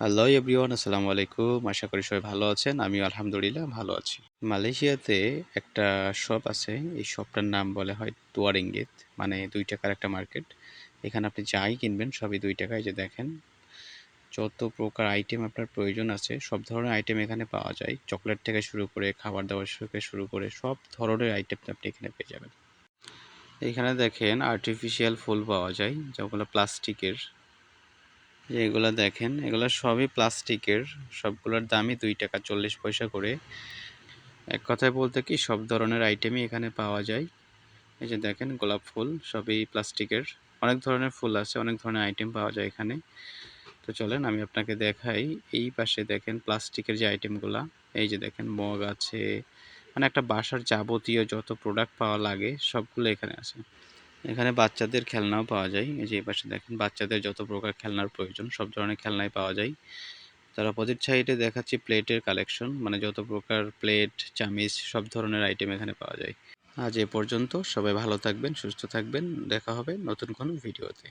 Hello everyone আসসালামু আলাইকুম আশা করি সবাই ভালো আছেন। আমিও আলহামদুলিল্লাহ ভালো আছি। মালয়েশিয়াতে একটা শপ আছে। এই শপটার নাম বলে হয় তুয়ার ইঙ্গিত মানে দুই টাকার একটা মার্কেট এখানে আপনি যাই কিনবেন, সবই দুই টাকায়। যে দেখেন, যত প্রকার আইটেম আপনার প্রয়োজন আছে, সব ধরনের আইটেম এখানে পাওয়া যায়। চকলেট থেকে শুরু করে, খাবার দাবার থেকে শুরু করে, সব ধরনের আইটেম আপনি এখানে পেয়ে যাবেন। এখানে দেখেন আর্টিফিশিয়াল ফুল পাওয়া যায় যেগুলো প্লাস্টিকের যে এগুলা দেখেন, এগুলো সবই প্লাস্টিকের, সবগুলোর দামই দুই টাকা চল্লিশ পয়সা করে। এক কথায় বলতে কি, সব ধরনের আইটেমই এখানে পাওয়া যায়। এই যে দেখেন, গোলাপ ফুল, সবই প্লাস্টিকের। অনেক ধরনের ফুল আছে, অনেক ধরনের আইটেম পাওয়া যায় এখানে। তো চলেন, আমি আপনাকে দেখাই। এই পাশে দেখেন, প্লাস্টিকের যে আইটেমগুলা এই যে দেখেন, মগ আছে। মানে একটা বাসার যাবতীয় যত প্রোডাক্ট পাওয়া লাগে, সবগুলো এখানে আছে। এখানে বাচ্চাদের খেলনাও পাওয়া যায়। এই যে পাশে দেখেন, বাচ্চাদের যত প্রকার খেলনার প্রয়োজন, সব ধরনের খেলনাই পাওয়া যায়। তার অপোজিট সাইডে দেখাচ্ছি প্লেটের কালেকশন মানে যত প্রকার প্লেট, চামিচ, সব ধরনের আইটেম এখানে পাওয়া যায়। আজ এ পর্যন্ত সবাই ভালো থাকবেন, সুস্থ থাকবেন। দেখা হবে নতুন কোনো ভিডিওতে